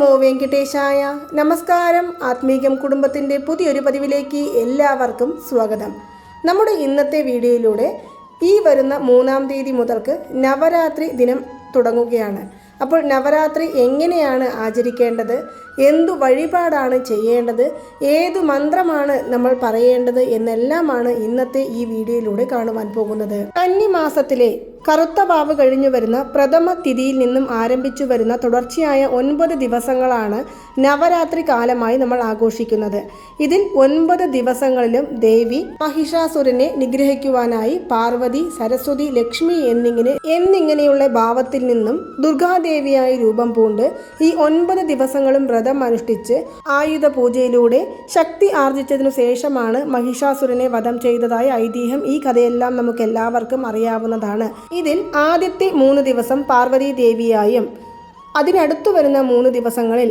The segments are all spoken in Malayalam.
നമോ വെങ്കടേശായ നമസ്കാരം. ആത്മീകം കുടുംബത്തിന്റെ പുതിയൊരു പതിവിലേക്ക് എല്ലാവർക്കും സ്വാഗതം. നമ്മുടെ ഇന്നത്തെ വീഡിയോയിലൂടെ ഈ വരുന്ന മൂന്നാം തീയതി മുതൽക്ക് നവരാത്രി ദിനം തുടങ്ങുകയാണ്. അപ്പോൾ നവരാത്രി എങ്ങനെയാണ് ആചരിക്കേണ്ടത്? എന്തു വഴിപാടാണ് ചെയ്യേണ്ടത്? ഏതു മന്ത്രമാണ് നമ്മൾ പറയേണ്ടത്? എന്നെല്ലാമാണ് ഇന്നത്തെ ഈ വീഡിയോയിലൂടെ കാണുവാൻ പോകുന്നത്. കന്നിമാസത്തിലെ കറുത്ത വാവ് കഴിഞ്ഞു വരുന്ന പ്രഥമ തിഥിയിൽ നിന്നും ആരംഭിച്ചു വരുന്ന തുടർച്ചയായ ഒൻപത് ദിവസങ്ങളാണ് നവരാത്രി കാലമായി നമ്മൾ ആഘോഷിക്കുന്നത്. ഇതിൽ ഒൻപത് ദിവസങ്ങളിലും ദേവി മഹിഷാസുരനെ നിഗ്രഹിക്കുവാനായി പാർവതി സരസ്വതി ലക്ഷ്മി എന്നിങ്ങനെ എന്നിങ്ങനെയുള്ള ഭാവത്തിൽ നിന്നും ദുർഗാദേവിയായി രൂപം പൂണ്ട് ഈ ഒൻപത് ദിവസങ്ങളും വ്രതം അനുഷ്ഠിച്ച് ആയുധ പൂജയിലൂടെ ശക്തി ആർജിച്ചതിനു ശേഷമാണ് മഹിഷാസുരനെ വധം ചെയ്തതായ ഐതിഹ്യം ഈ കഥയെല്ലാം നമുക്ക് എല്ലാവർക്കും അറിയാവുന്നതാണ്. ഇതിൽ ആദ്യത്തെ മൂന്ന് ദിവസം പാർവതി ദേവിയായും അതിനടുത്തു വരുന്ന മൂന്ന് ദിവസങ്ങളിൽ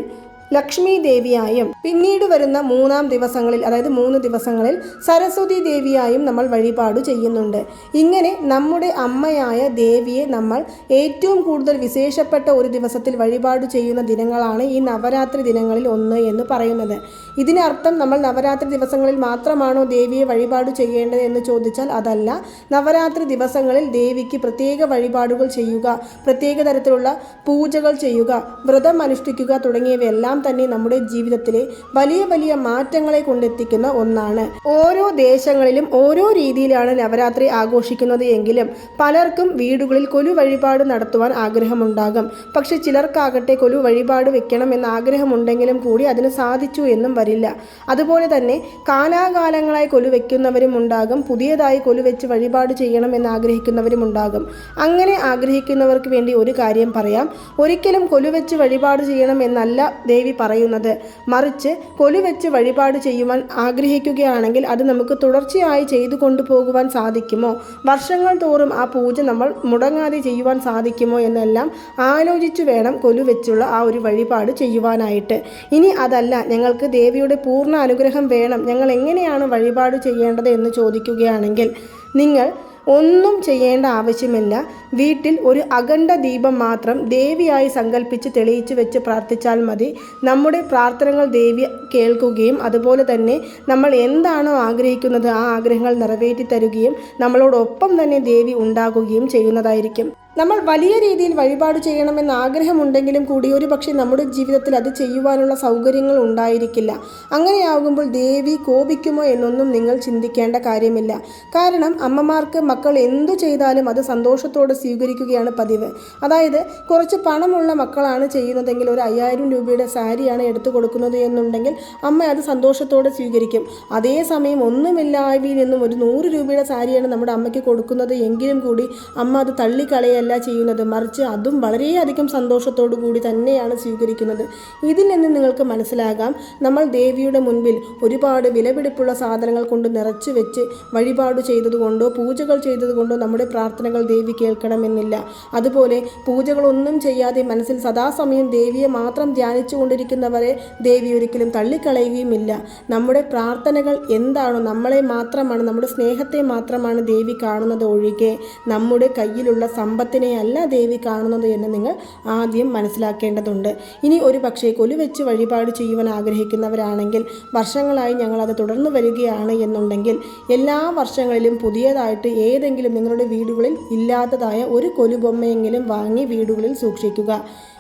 ലക്ഷ്മി ദേവിയായും പിന്നീട് വരുന്ന മൂന്നാം ദിവസങ്ങളിൽ അതായത് മൂന്ന് ദിവസങ്ങളിൽ സരസ്വതി ദേവിയായും നമ്മൾ വഴിപാട് ചെയ്യുന്നുണ്ട്. ഇങ്ങനെ നമ്മുടെ അമ്മയായ ദേവിയെ നമ്മൾ ഏറ്റവും കൂടുതൽ വിശേഷപ്പെട്ട ഒരു ദിവസത്തിൽ വഴിപാട് ചെയ്യുന്ന ദിനങ്ങളാണ് ഈ നവരാത്രി ദിനങ്ങളിൽ ഒന്ന് എന്ന് പറയുന്നത്. ഇതിനർത്ഥം നമ്മൾ നവരാത്രി ദിവസങ്ങളിൽ മാത്രമാണോ ദേവിയെ വഴിപാട് ചെയ്യേണ്ടത് എന്ന് ചോദിച്ചാൽ അതല്ല. നവരാത്രി ദിവസങ്ങളിൽ ദേവിക്ക് പ്രത്യേക വഴിപാടുകൾ ചെയ്യുക പ്രത്യേക തരത്തിലുള്ള പൂജകൾ ചെയ്യുക വ്രതം അനുഷ്ഠിക്കുക തുടങ്ങിയവയെല്ലാം തന്നെ നമ്മുടെ ജീവിതത്തിലെ വലിയ വലിയ മാറ്റങ്ങളെ കൊണ്ടെത്തിക്കുന്ന ഒന്നാണ്. ഓരോ ദേശങ്ങളിലും ഓരോ രീതിയിലാണ് നവരാത്രി ആഘോഷിക്കുന്നത് എങ്കിലും പലർക്കും വീടുകളിൽ കൊലു വഴിപാട് നടത്തുവാൻ ആഗ്രഹമുണ്ടാകും. പക്ഷെ ചിലർക്കാകട്ടെ കൊലു വഴിപാട് വെക്കണം എന്ന ആഗ്രഹമുണ്ടെങ്കിലും കൂടി അതിന് സാധിച്ചു എന്നും വരില്ല. അതുപോലെ തന്നെ കാലാകാലങ്ങളായി കൊലു വെക്കുന്നവരും ഉണ്ടാകും. പുതിയതായി കൊലു വെച്ച് വഴിപാട് ചെയ്യണം എന്ന് ആഗ്രഹിക്കുന്നവരും ഉണ്ടാകും. അങ്ങനെ ആഗ്രഹിക്കുന്നവർക്ക് വേണ്ടി ഒരു കാര്യം പറയാം. ഒരിക്കലും കൊലു വെച്ച് വഴിപാട് ചെയ്യണം എന്നല്ല ദേവി പറയുന്നത്. മറിച്ച് കൊലു വെച്ച് വഴിപാട് ചെയ്യുവാൻ ആഗ്രഹിക്കുകയാണെങ്കിൽ അത് നമുക്ക് തുടർച്ചയായി ചെയ്തു കൊണ്ടുപോകുവാൻ സാധിക്കുമോ? വർഷങ്ങൾ തോറും ആ പൂജ നമ്മൾ മുടങ്ങാതെ ചെയ്യുവാൻ സാധിക്കുമോ എന്നെല്ലാം ആലോചിച്ചു വേണം കൊലു വെച്ചുള്ള ആ ഒരു വഴിപാട് ചെയ്യുവാനായിട്ട്. ഇനി അതല്ല ഞങ്ങൾക്ക് ദേവിയുടെ പൂർണ അനുഗ്രഹം വേണം. ഞങ്ങൾ എങ്ങനെയാണ് വഴിപാട് ചെയ്യേണ്ടത് എന്ന് ചോദിക്കുകയാണെങ്കിൽ നിങ്ങൾ ഒന്നും ചെയ്യേണ്ട ആവശ്യമില്ല. വീട്ടിൽ ഒരു അഖണ്ഡ ദീപം മാത്രം ദേവിയായി സങ്കല്പിച്ച് തെളിയിച്ചു വെച്ച് പ്രാർത്ഥിച്ചാൽ മതി. നമ്മുടെ പ്രാർത്ഥനകൾ ദേവി കേൾക്കുകയും അതുപോലെ തന്നെ നമ്മൾ എന്താണോ ആഗ്രഹിക്കുന്നത് ആ ആഗ്രഹങ്ങൾ നിറവേറ്റി തരുകയും നമ്മളോടൊപ്പം തന്നെ ദേവി ഉണ്ടാകുകയും ചെയ്യുന്നതായിരിക്കും. നമ്മൾ വലിയ രീതിയിൽ വഴിപാട് ചെയ്യണമെന്ന് ആഗ്രഹമുണ്ടെങ്കിലും കൂടി ഒരു പക്ഷേ നമ്മുടെ ജീവിതത്തിൽ അത് ചെയ്യുവാനുള്ള സൗകര്യങ്ങൾ ഉണ്ടായിരിക്കില്ല. അങ്ങനെയാകുമ്പോൾ ദേവി കോപിക്കുമോ എന്നൊന്നും നിങ്ങൾ ചിന്തിക്കേണ്ട കാര്യമില്ല. കാരണം അമ്മമാർക്ക് മക്കൾ എന്തു ചെയ്താലും അത് സന്തോഷത്തോടെ സ്വീകരിക്കുകയാണ് പതിവ്. അതായത് കുറച്ച് പണമുള്ള മക്കളാണ് ചെയ്യുന്നതെങ്കിൽ ഒരു അയ്യായിരം രൂപയുടെ സാരിയാണ് എടുത്തു കൊടുക്കുന്നത് എന്നുണ്ടെങ്കിൽ അമ്മ അത് സന്തോഷത്തോടെ സ്വീകരിക്കും. അതേസമയം ഒന്നുമില്ലായ്മയിൽ നിന്നും ഒരു നൂറ് രൂപയുടെ സാരിയാണ് നമ്മുടെ അമ്മയ്ക്ക് കൊടുക്കുന്നത് എങ്കിലും കൂടി അമ്മ അത് തള്ളിക്കളയല്ല. ചെയ്യുന്നത്. മറിച്ച് അതും വളരെയധികം സന്തോഷത്തോടു കൂടി തന്നെയാണ് സ്വീകരിക്കുന്നത്. ഇതിൽ നിന്ന് നിങ്ങൾക്ക് മനസ്സിലാകാം നമ്മൾ ദേവിയുടെ മുൻപിൽ ഒരുപാട് വിലപിടിപ്പുള്ള സാധനങ്ങൾ കൊണ്ട് നിറച്ചു വെച്ച് വഴിപാട് ചെയ്തതുകൊണ്ടോ പൂജകൾ ചെയ്തതുകൊണ്ടോ നമ്മുടെ പ്രാർത്ഥനകൾ ദേവി കേൾക്കണമെന്നില്ല. അതുപോലെ പൂജകളൊന്നും ചെയ്യാതെ മനസ്സിൽ സദാസമയം ദേവിയെ മാത്രം ധ്യാനിച്ചു കൊണ്ടിരിക്കുന്നവരെ ദേവി ഒരിക്കലും തള്ളിക്കളയുകയുമില്ല. നമ്മുടെ പ്രാർത്ഥനകൾ എന്താണോ നമ്മളെ മാത്രമാണ് നമ്മുടെ സ്നേഹത്തെ മാത്രമാണ് ദേവി കാണുന്നത് ഒഴികെ നമ്മുടെ കയ്യിലുള്ള സമ്പത്തിനെയല്ല ദേവി കാണുന്നത് എന്ന് നിങ്ങൾ ആദ്യം മനസ്സിലാക്കേണ്ടതുണ്ട്. ഇനി ഒരു പക്ഷേ കൊലുവെച്ച് വഴിപാട് ചെയ്യുവാൻ ആഗ്രഹിക്കുന്നവരാണെങ്കിൽ വർഷങ്ങളായി ഞങ്ങളത് തുടർന്നു വരികയാണ് എന്നുണ്ടെങ്കിൽ എല്ലാ വർഷങ്ങളിലും പുതിയതായിട്ട് ഏതെങ്കിലും നിങ്ങളുടെ വീടുകളിൽ ഇല്ലാത്തതായ ഒരു കൊലുബൊമ്മയെങ്കിലും വാങ്ങി വീടുകളിൽ സൂക്ഷിക്കുക.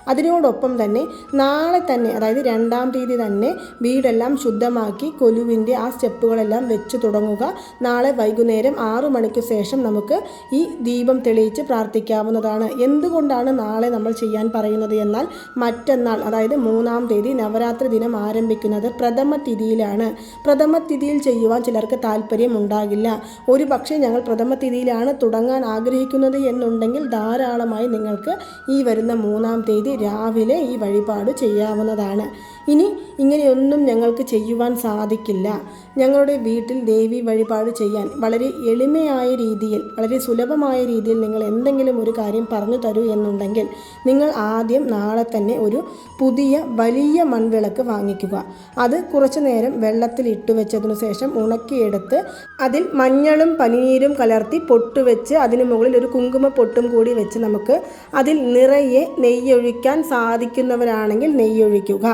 അതിനോടൊപ്പം തന്നെ നാളെ തന്നെ അതായത് രണ്ടാം തീയതി തന്നെ വീടെല്ലാം ശുദ്ധമാക്കി കൊലുവിന്റെ ആ സ്റ്റെപ്പുകളെല്ലാം വെച്ച് തുടങ്ങുക. നാളെ വൈകുന്നേരം ആറു മണിക്ക് ശേഷം നമുക്ക് ഈ ദീപം തെളിയിച്ച് പ്രാർത്ഥിക്കാവുന്നതാണ്. എന്തുകൊണ്ടാണ് നാളെ നമ്മൾ ചെയ്യാൻ പറയുന്നത് എന്നാൽ മറ്റന്നാൾ അതായത് മൂന്നാം തീയതി നവരാത്രി ദിനം ആരംഭിക്കുന്നത് പ്രഥമ തിഥിയിലാണ്. പ്രഥമ തിഥിയിൽ ചെയ്യുവാൻ ചിലർക്ക് താല്പര്യം ഉണ്ടാകില്ല. ഒരു പക്ഷേ ഞങ്ങൾ പ്രഥമ തിഥിയിലാണ് തുടങ്ങാൻ ആഗ്രഹിക്കുന്നത് എന്നുണ്ടെങ്കിൽ ധാരാളമായി നിങ്ങൾക്ക് ഈ വരുന്ന മൂന്നാം തീയതി രാവിലെ ഈ വഴിപാട് ചെയ്യാവുന്നതാണ്. ഇനി ഇങ്ങനെയൊന്നും ഞങ്ങൾക്ക് ചെയ്യുവാൻ സാധിക്കില്ല. ഞങ്ങളുടെ വീട്ടിൽ ദേവി വഴിപാട് ചെയ്യാൻ വളരെ എളിമയായ രീതിയിൽ വളരെ സുലഭമായ രീതിയിൽ നിങ്ങൾ എന്തെങ്കിലും ഒരു കാര്യം പറഞ്ഞു തരൂ എന്നുണ്ടെങ്കിൽ നിങ്ങൾ ആദ്യം നാളെ തന്നെ ഒരു പുതിയ വലിയ മൺവിളക്ക് വാങ്ങിക്കുക. അത് കുറച്ചു നേരം വെള്ളത്തിൽ ഇട്ട് വെച്ചതിനു ശേഷം ഉണക്കിയെടുത്ത് അതിൽ മഞ്ഞളും പനിനീരും കലർത്തി പൊട്ടുവെച്ച് അതിന് മുകളിൽ ഒരു കുങ്കുമ പൊട്ടും കൂടി വെച്ച് നമുക്ക് അതിൽ നിറയെ നെയ്യൊഴിക്കാൻ സാധിക്കുന്നവരാണെങ്കിൽ നെയ്യൊഴിക്കുക.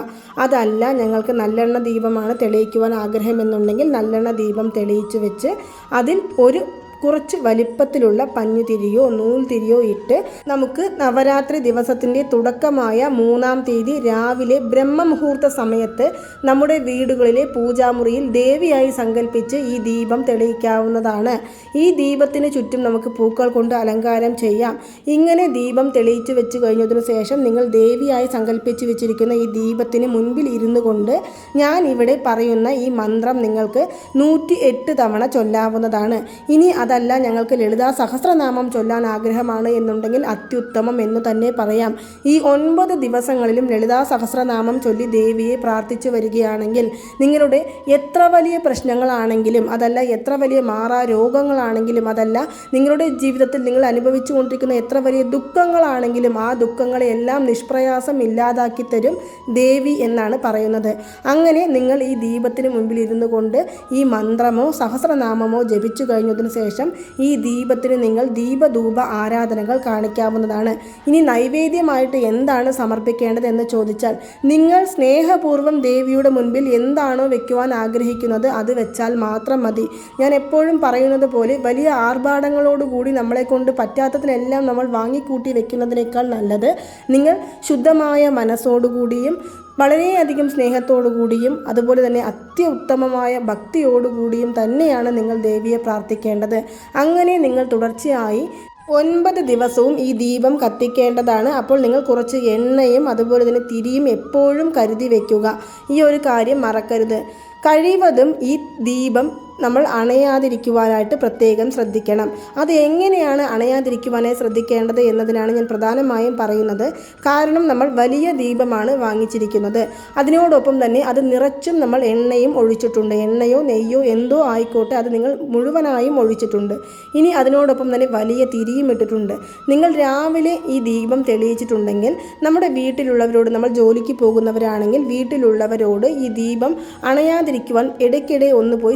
അതല്ല ഞങ്ങൾക്ക് നല്ലെണ്ണ ദീപമാണ് തെളിയിക്കുവാൻ ആഗ്രഹമെന്നുണ്ടെങ്കിൽ നല്ലെണ്ണ ദീപം തെളിയിച്ച് വെച്ച് അതിൽ ഒരു കുറച്ച് വലിപ്പത്തിലുള്ള പഞ്ഞുതിരിയോ നൂൽതിരിയോ ഇട്ട് നമുക്ക് നവരാത്രി ദിവസത്തിന്റെ തുടക്കമായ മൂന്നാം തീയതി രാവിലെ ബ്രഹ്മമുഹൂർത്ത സമയത്ത് നമ്മുടെ വീടുകളിലെ പൂജാമുറിയിൽ ദേവിയായി സങ്കല്പിച്ച് ഈ ദീപം തെളിയിക്കാവുന്നതാണ്. ഈ ദീപത്തിന് ചുറ്റും നമുക്ക് പൂക്കൾ കൊണ്ട് അലങ്കാരം ചെയ്യാം. ഇങ്ങനെ ദീപം തെളിയിച്ചു വെച്ച് കഴിഞ്ഞതിനു ശേഷം നിങ്ങൾ ദേവിയായി സങ്കല്പിച്ച് വെച്ചിരിക്കുന്ന ഈ ദീപത്തിന് മുൻപിൽ ഇരുന്നു കൊണ്ട് ഞാൻ ഇവിടെ പറയുന്ന ഈ മന്ത്രം നിങ്ങൾക്ക് നൂറ്റി തവണ ചൊല്ലാവുന്നതാണ്. ഇനി അതല്ല ഞങ്ങൾക്ക് ലളിതാ സഹസ്രനാമം ചൊല്ലാൻ ആഗ്രഹമാണ് എന്നുണ്ടെങ്കിൽ അത്യുത്തമം എന്ന് തന്നെ പറയാം. ഈ ഒൻപത് ദിവസങ്ങളിലും ലളിതാ സഹസ്രനാമം ചൊല്ലി ദേവിയെ പ്രാർത്ഥിച്ചു വരികയാണെങ്കിൽ നിങ്ങളുടെ എത്ര വലിയ പ്രശ്നങ്ങളാണെങ്കിലും അതല്ല എത്ര വലിയ മാറാ രോഗങ്ങളാണെങ്കിലും അതല്ല നിങ്ങളുടെ ജീവിതത്തിൽ നിങ്ങൾ അനുഭവിച്ചു കൊണ്ടിരിക്കുന്ന എത്ര വലിയ ദുഃഖങ്ങളാണെങ്കിലും ആ ദുഃഖങ്ങളെയെല്ലാം നിഷ്പ്രയാസം ഇല്ലാതാക്കി തരും ദേവി എന്നാണ് പറയുന്നത്. അങ്ങനെ നിങ്ങൾ ഈ ദീപത്തിന് മുമ്പിൽ ഇരുന്നു കൊണ്ട് ഈ മന്ത്രമോ സഹസ്രനാമമോ ജപിച്ചു കഴിഞ്ഞതിന് ശേഷം ഈ ദീപത്തിന് നിങ്ങൾ ദീപധൂപ ആരാധനകൾ കാണിക്കാവുന്നതാണ്. ഇനി നൈവേദ്യമായിട്ട് എന്താണ് സമർപ്പിക്കേണ്ടത് എന്ന് ചോദിച്ചാൽ നിങ്ങൾ സ്നേഹപൂർവം ദേവിയുടെ മുൻപിൽ എന്താണോ വെക്കുവാൻ ആഗ്രഹിക്കുന്നത് അത് വെച്ചാൽ മാത്രം മതി. ഞാൻ എപ്പോഴും പറയുന്നത് പോലെ വലിയ ആർഭാടങ്ങളോടുകൂടി നമ്മളെ കൊണ്ട് പറ്റാത്തതിനെല്ലാം നമ്മൾ വാങ്ങിക്കൂട്ടി വെക്കുന്നതിനേക്കാൾ നല്ലത് നിങ്ങൾ ശുദ്ധമായ മനസ്സോടുകൂടിയും വളരെയധികം സ്നേഹത്തോടുകൂടിയും അതുപോലെ തന്നെ അത്യുത്തമമായ ഭക്തിയോടുകൂടിയും തന്നെയാണ് നിങ്ങൾ ദേവിയെ പ്രാർത്ഥിക്കേണ്ടത്. അങ്ങനെ നിങ്ങൾ തുടർച്ചയായി ഒൻപത് ദിവസവും ഈ ദീപം കത്തിക്കേണ്ടതാണ്. അപ്പോൾ നിങ്ങൾ കുറച്ച് എണ്ണയും അതുപോലെ തന്നെ തിരിയും എപ്പോഴും കരുതി വയ്ക്കുക ഈ ഒരു കാര്യം മറക്കരുത്. കഴിവതും ഈ ദീപം നമ്മൾ അണയാതിരിക്കുവാനായിട്ട് പ്രത്യേകം ശ്രദ്ധിക്കണം. അത് എങ്ങനെയാണ് അണയാതിരിക്കുവാനായി ശ്രദ്ധിക്കേണ്ടത് എന്നതിനാണ് ഞാൻ പ്രധാനമായും പറയുന്നത്. കാരണം നമ്മൾ വലിയ ദീപമാണ് വാങ്ങിച്ചിരിക്കുന്നത്. അതിനോടൊപ്പം തന്നെ അത് നിറച്ചും നമ്മൾ എണ്ണയും ഒഴിച്ചിട്ടുണ്ട്. എണ്ണയോ നെയ്യോ എന്തോ ആയിക്കോട്ടെ അത് നിങ്ങൾ മുഴുവനായും ഒഴിച്ചിട്ടുണ്ട്. ഇനി അതിനോടൊപ്പം തന്നെ വലിയ തിരിയും ഇട്ടിട്ടുണ്ട്. നിങ്ങൾ രാവിലെ ഈ ദീപം തെളിയിച്ചിട്ടുണ്ടെങ്കിൽ നമ്മുടെ വീട്ടിലുള്ളവരോട് നമ്മൾ ജോലിക്ക് പോകുന്നവരാണെങ്കിൽ വീട്ടിലുള്ളവരോട് ഈ ദീപം അണയാതിരിക്കുവാൻ ഇടയ്ക്കിടെ ഒന്ന് പോയി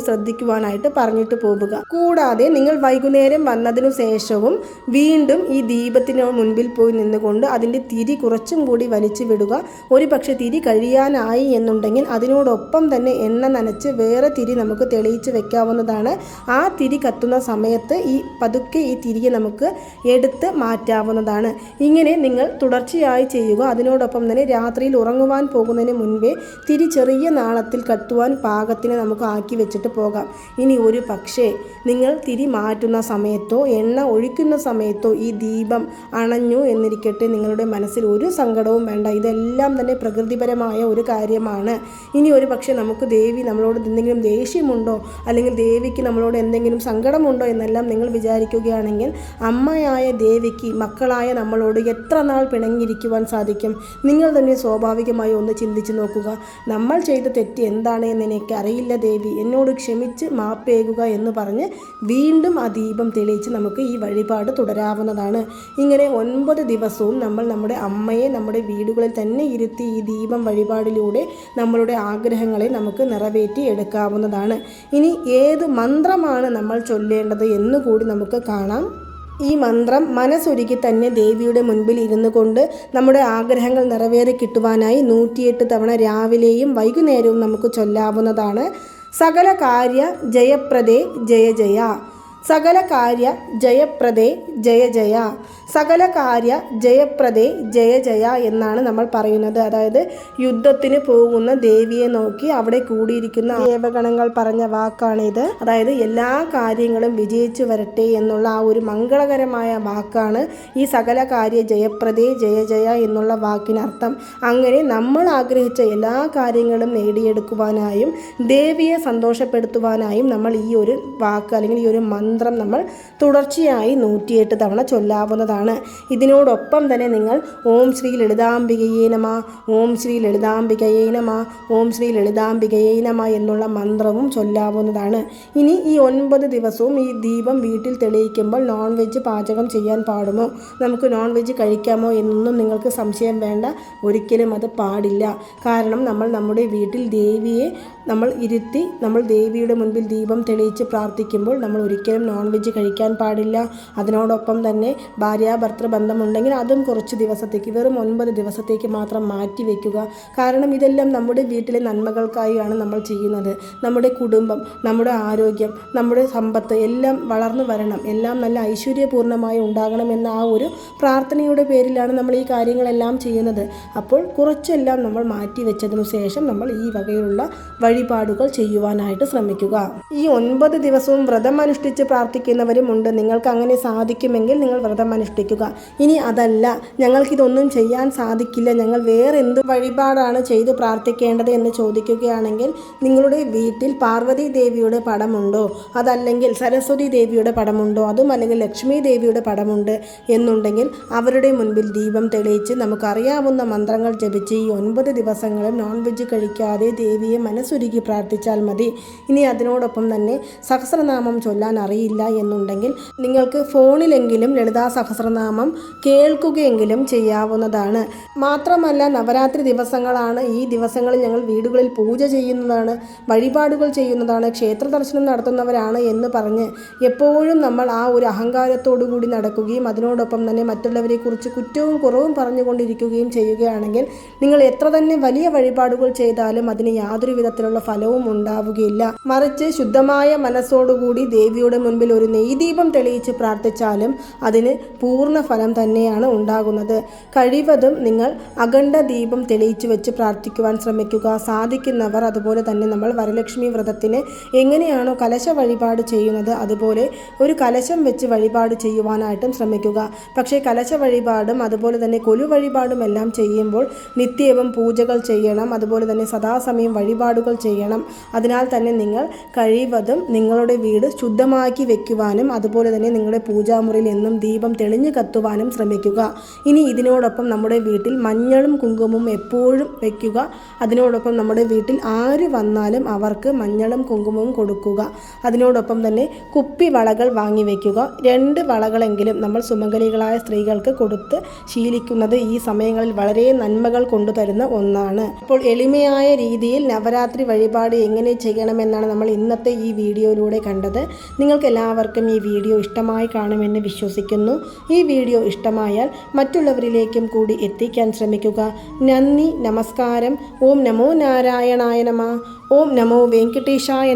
ശ്രദ്ധിക്കുവാനായിട്ട് പറഞ്ഞിട്ട് പോവുക. കൂടാതെ നിങ്ങൾ വൈകുന്നേരം വന്നതിനു ശേഷവും വീണ്ടും ഈ ദീപത്തിന് മുൻപിൽ പോയി നിന്നുകൊണ്ട് അതിന്റെ തിരി കുറച്ചും കൂടി വലിച്ചു വിടുക. ഒരു തിരി കഴിയാനായി എന്നുണ്ടെങ്കിൽ അതിനോടൊപ്പം തന്നെ എണ്ണ നനച്ച് വേറെ തിരി നമുക്ക് തെളിയിച്ച് വെക്കാവുന്നതാണ്. ആ തിരി കത്തുന്ന സമയത്ത് ഈ പതുക്കെ ഈ തിരിയെ നമുക്ക് എടുത്ത് മാറ്റാവുന്നതാണ്. ഇങ്ങനെ നിങ്ങൾ തുടർച്ചയായി ചെയ്യുക. അതിനോടൊപ്പം തന്നെ രാത്രിയിൽ ഉറങ്ങുവാൻ പോകുന്നതിന് മുൻപേ തിരി ചെറിയ നാളത്തിൽ കത്തുവാൻ പാകത്തിന് നമുക്ക് ആക്കി വെച്ചിട്ട് പോകാം. ഇനി ഒരു പക്ഷേ നിങ്ങൾ തിരി മാറ്റുന്ന സമയത്തോ എണ്ണ ഒഴിക്കുന്ന സമയത്തോ ഈ ദീപം അണഞ്ഞു എന്നിരിക്കട്ടെ. നിങ്ങളുടെ മനസ്സിൽ ഒരു സങ്കടവും വേണ്ട. ഇതെല്ലാം തന്നെ പ്രകൃതിപരമായ ഒരു കാര്യമാണ്. ഇനി ഒരു പക്ഷേ നമുക്ക് ദേവി നമ്മളോട് എന്തെങ്കിലും ദേഷ്യമുണ്ടോ അല്ലെങ്കിൽ ദേവിക്ക് നമ്മളോട് എന്തെങ്കിലും സങ്കടമുണ്ടോ എന്നെല്ലാം നിങ്ങൾ വിചാരിക്കുകയാണെങ്കിൽ അമ്മയായ ദേവിക്ക് മക്കളായ നമ്മളോട് എത്ര നാൾ പിണങ്ങിയിരിക്കുവാൻ സാധിക്കും? നിങ്ങൾ തന്നെ സ്വാഭാവികമായി ഒന്ന് ചിന്തിച്ചു നോക്കുക. നമ്മൾ ചെയ്ത തെറ്റ് എന്താണ് എന്ന് എനിക്ക് അറിയില്ല ദേവി. എന്നോട് ക്ഷമിച്ച് മാപ്പേകുക എന്ന് പറഞ്ഞ് വീണ്ടും ആ ദീപം തെളിയിച്ച് നമുക്ക് ഈ വഴിപാട് തുടരാവുന്നതാണ്. ഇങ്ങനെ ഒൻപത് ദിവസവും നമ്മൾ നമ്മുടെ അമ്മയെ നമ്മുടെ വീടുകളിൽ തന്നെ ഇരുത്തി ഈ ദീപം വഴിപാടിലൂടെ നമ്മളുടെ ആഗ്രഹങ്ങളെ നമുക്ക് നിറവേറ്റി എടുക്കാവുന്നതാണ്. ഇനി ഏത് മന്ത്രമാണ് നമ്മൾ ചൊല്ലേണ്ടത് എന്നുകൂടി നമുക്ക് കാണാം. ഈ മന്ത്രം മനസ്സൊരുക്കി തന്നെ ദേവിയുടെ മുൻപിൽ ഇരുന്നു കൊണ്ട് നമ്മുടെ ആഗ്രഹങ്ങൾ നിറവേറി കിട്ടുവാനായി നൂറ്റിയെട്ട് തവണ രാവിലെയും വൈകുന്നേരവും നമുക്ക് ചൊല്ലാവുന്നതാണ്. സകല കാര്യ ജയപ്രദേ ജയ ജയ. സകല കാര്യ ജയപ്രദേ ജയ ജയ. സകല കാര്യ ജയപ്രദേ ജയ ജയ എന്നാണ് നമ്മൾ പറയുന്നത്. അതായത് യുദ്ധത്തിന് പോകുന്ന ദേവിയെ നോക്കി അവിടെ കൂടിയിരിക്കുന്ന ദേവഗണങ്ങൾ പറഞ്ഞ വാക്കാണിത്. അതായത് എല്ലാ കാര്യങ്ങളും വിജയിച്ചു വരട്ടെ എന്നുള്ള ആ ഒരു മംഗളകരമായ വാക്കാണ് ഈ സകല കാര്യ ജയപ്രദേ ജയ ജയ എന്നുള്ള വാക്കിനർത്ഥം. അങ്ങനെ നമ്മൾ ആഗ്രഹിച്ച എല്ലാ കാര്യങ്ങളും നേടിയെടുക്കുവാനായും ദേവിയെ സന്തോഷപ്പെടുത്തുവാനായും നമ്മൾ ഈ ഒരു വാക്ക് അല്ലെങ്കിൽ ഈ ഒരു മന്ത്രം മന്ത്രം നമ്മൾ തുടർച്ചയായി നൂറ്റിയെട്ട് തവണ ചൊല്ലാവുന്നതാണ്. ഇതിനോടൊപ്പം തന്നെ നിങ്ങൾ ഓം ശ്രീ ലളിതാംബികയേ നമ ഓം ശ്രീ ലളിതാംബികയേ നമ ഓം ശ്രീ ലളിതാംബികയേ നമ എന്നുള്ള മന്ത്രവും ചൊല്ലാവുന്നതാണ്. ഇനി ഈ ഒൻപത് ദിവസവും ഈ ദീപം വീട്ടിൽ തെളിയിക്കുമ്പോൾ നോൺ വെജ് പാചകം ചെയ്യാൻ പാടുമോ? നമുക്ക് നോൺ വെജ് കഴിക്കാമോ എന്നൊന്നും നിങ്ങൾക്ക് സംശയം വേണ്ട. ഒരിക്കലും അത് പാടില്ല. കാരണം നമ്മൾ നമ്മുടെ വീട്ടിൽ ദേവിയെ നമ്മൾ ഇരുത്തി നമ്മൾ ദേവിയുടെ മുൻപിൽ ദീപം തെളിയിച്ച് പ്രാർത്ഥിക്കുമ്പോൾ നമ്മൾ ഒരിക്കലും നോൺ വെജ് കഴിക്കാൻ പാടില്ല. അതിനോടൊപ്പം തന്നെ ഭാര്യാഭർത്തൃ ബന്ധമുണ്ടെങ്കിൽ അതും കുറച്ച് ദിവസത്തേക്ക് വെറും ഒൻപത് ദിവസത്തേക്ക് മാത്രം മാറ്റി വയ്ക്കുക കാരണം ഇതെല്ലാം നമ്മുടെ വീട്ടിലെ നന്മകൾക്കായാണ് നമ്മൾ ചെയ്യുന്നത്. നമ്മുടെ കുടുംബം നമ്മുടെ ആരോഗ്യം നമ്മുടെ സമ്പത്ത് എല്ലാം വളർന്നു വരണം. എല്ലാം നല്ല ഐശ്വര്യപൂർണമായി ഉണ്ടാകണമെന്ന ആ ഒരു പ്രാർത്ഥനയുടെ പേരിലാണ് നമ്മൾ ഈ കാര്യങ്ങളെല്ലാം ചെയ്യുന്നത്. അപ്പോൾ കുറച്ചെല്ലാം നമ്മൾ മാറ്റി വെച്ചതിനു ശേഷം നമ്മൾ ഈ വകയിലുള്ള വഴിപാടുകൾ ചെയ്യുവാനായിട്ട് ശ്രമിക്കുക. ഈ ഒൻപത് ദിവസവും വ്രതം അനുഷ്ഠിച്ച് പ്രാർത്ഥിക്കുന്നവരുമുണ്ട്. നിങ്ങൾക്ക് അങ്ങനെ സാധിക്കുമെങ്കിൽ നിങ്ങൾ വ്രതം അനുഷ്ഠിക്കുക. ഇനി അതല്ല. ഞങ്ങൾക്കിതൊന്നും ചെയ്യാൻ സാധിക്കില്ല. ഞങ്ങൾ വേറെ എന്ത് വഴിപാടാണ് ചെയ്ത് പ്രാർത്ഥിക്കേണ്ടത് എന്ന് ചോദിക്കുകയാണെങ്കിൽ നിങ്ങളുടെ വീട്ടിൽ പാർവതി ദേവിയുടെ പടമുണ്ടോ? അതല്ലെങ്കിൽ സരസ്വതി ദേവിയുടെ പടമുണ്ടോ? അതും അല്ലെങ്കിൽ ലക്ഷ്മി ദേവിയുടെ പടമുണ്ട് എന്നുണ്ടെങ്കിൽ അവരുടെ മുൻപിൽ ദീപം തെളിയിച്ച് നമുക്കറിയാവുന്ന മന്ത്രങ്ങൾ ജപിച്ച് ഈ ഒൻപത് ദിവസങ്ങളും നോൺ വെജ് കഴിക്കാതെ ദേവിയെ മനസ്സുരുക്കി പ്രാർത്ഥിച്ചാൽ മതി. ഇനി അതിനോടൊപ്പം തന്നെ സഹസ്രനാമം ചൊല്ലാൻ അറിയില്ല എന്നുണ്ടെങ്കിൽ നിങ്ങൾക്ക് ഫോണിലെങ്കിലും ലളിതാ സഹസ്രനാമം കേൾക്കുകയെങ്കിലും ചെയ്യാവുന്നതാണ്. മാത്രമല്ല നവരാത്രി ദിവസങ്ങളാണ്. ഈ ദിവസങ്ങളിൽ ഞങ്ങൾ വീടുകളിൽ പൂജ ചെയ്യുന്നതാണ് വഴിപാടുകൾ ചെയ്യുന്നതാണ് ക്ഷേത്ര ദർശനം നടത്തുന്നവരാണ് എന്ന് പറഞ്ഞ് എപ്പോഴും നമ്മൾ ആ ഒരു അഹങ്കാരത്തോടു കൂടി നടക്കുകയും അതിനോടൊപ്പം തന്നെ മറ്റുള്ളവരെക്കുറിച്ച് കുറ്റവും കുറവും പറഞ്ഞുകൊണ്ടിരിക്കുകയും ചെയ്യുകയാണെങ്കിൽ നിങ്ങൾ എത്ര തന്നെ വലിയ വഴിപാടുകൾ ചെയ്താലും അതിന് യാതൊരു വിധത്തിലുള്ള ഫലവും ഉണ്ടാവുകയില്ല. മറിച്ച് ശുദ്ധമായ മനസ്സോടുകൂടി ദേവിയുടെ മുൻപിൽ ഒരു നെയ്ദീപം തെളിയിച്ച് പ്രാർത്ഥിച്ചാലും അതിന് പൂർണ ഫലം തന്നെയാണ് ഉണ്ടാകുന്നത്. കഴിവതും നിങ്ങൾ അഖണ്ഡ ദീപം തെളിയിച്ചു വെച്ച് പ്രാർത്ഥിക്കുവാൻ ശ്രമിക്കുക. സാധിക്കുന്നവർ അതുപോലെ തന്നെ നമ്മൾ വരലക്ഷ്മി വ്രതത്തിന് എങ്ങനെയാണോ കലശ വഴിപാട് ചെയ്യുന്നത് അതുപോലെ ഒരു കലശം വെച്ച് വഴിപാട് ചെയ്യുവാനായിട്ടും ശ്രമിക്കുക. പക്ഷേ കലശ വഴിപാടും അതുപോലെ തന്നെ കൊലു വഴിപാടും എല്ലാം ചെയ്യുമ്പോൾ നിത്യവും പൂജകൾ ചെയ്യണം. അതുപോലെ തന്നെ സദാസമയം വഴിപാടുകൾ ചെയ്യണം. അതിനാൽ തന്നെ നിങ്ങൾ കഴിവതും നിങ്ങളുടെ വീട് ശുദ്ധമാക്കി വെക്കുവാനും അതുപോലെ തന്നെ നിങ്ങളുടെ പൂജാമുറിയിൽ എന്നും ദീപം തെളിഞ്ഞു കത്തുവാനും ശ്രമിക്കുക. ഇനി ഇതിനോടൊപ്പം നമ്മുടെ വീട്ടിൽ മഞ്ഞളും കുങ്കുമവും എപ്പോഴും വയ്ക്കുക അതിനോടൊപ്പം നമ്മുടെ വീട്ടിൽ ആര് വന്നാലും അവർക്ക് മഞ്ഞളും കുങ്കുമവും കൊടുക്കുക. അതിനോടൊപ്പം തന്നെ കുപ്പി വളകൾ വാങ്ങി വയ്ക്കുക രണ്ട് വളകളെങ്കിലും നമ്മൾ സുമംഗലികളായ സ്ത്രീകൾക്ക് കൊടുത്ത് ശീലിക്കുന്നത് ഈ സമയങ്ങളിൽ വളരെ നന്മകൾ കൊണ്ടുതരുന്ന ഒന്നാണ്. അപ്പോൾ എളിമയായ രീതിയിൽ നവരാത്രി വഴിപാട് എങ്ങനെ ചെയ്യണമെന്നാണ് നമ്മൾ ഇന്നത്തെ ഈ വീഡിയോയിലൂടെ കണ്ടത്. നിങ്ങൾക്ക് എല്ലാവർക്കും ഈ വീഡിയോ ഇഷ്ടമായി കാണുമെന്ന് വിശ്വസിക്കുന്നു. ഈ വീഡിയോ ഇഷ്ടമായാൽ മറ്റുള്ളവരിലേക്കും കൂടി എത്തിക്കാൻ ശ്രമിക്കുക. നന്ദി നമസ്കാരം. ഓം നമോ നാരായണായ നമ. ഓം നമോ വെങ്കടേശായ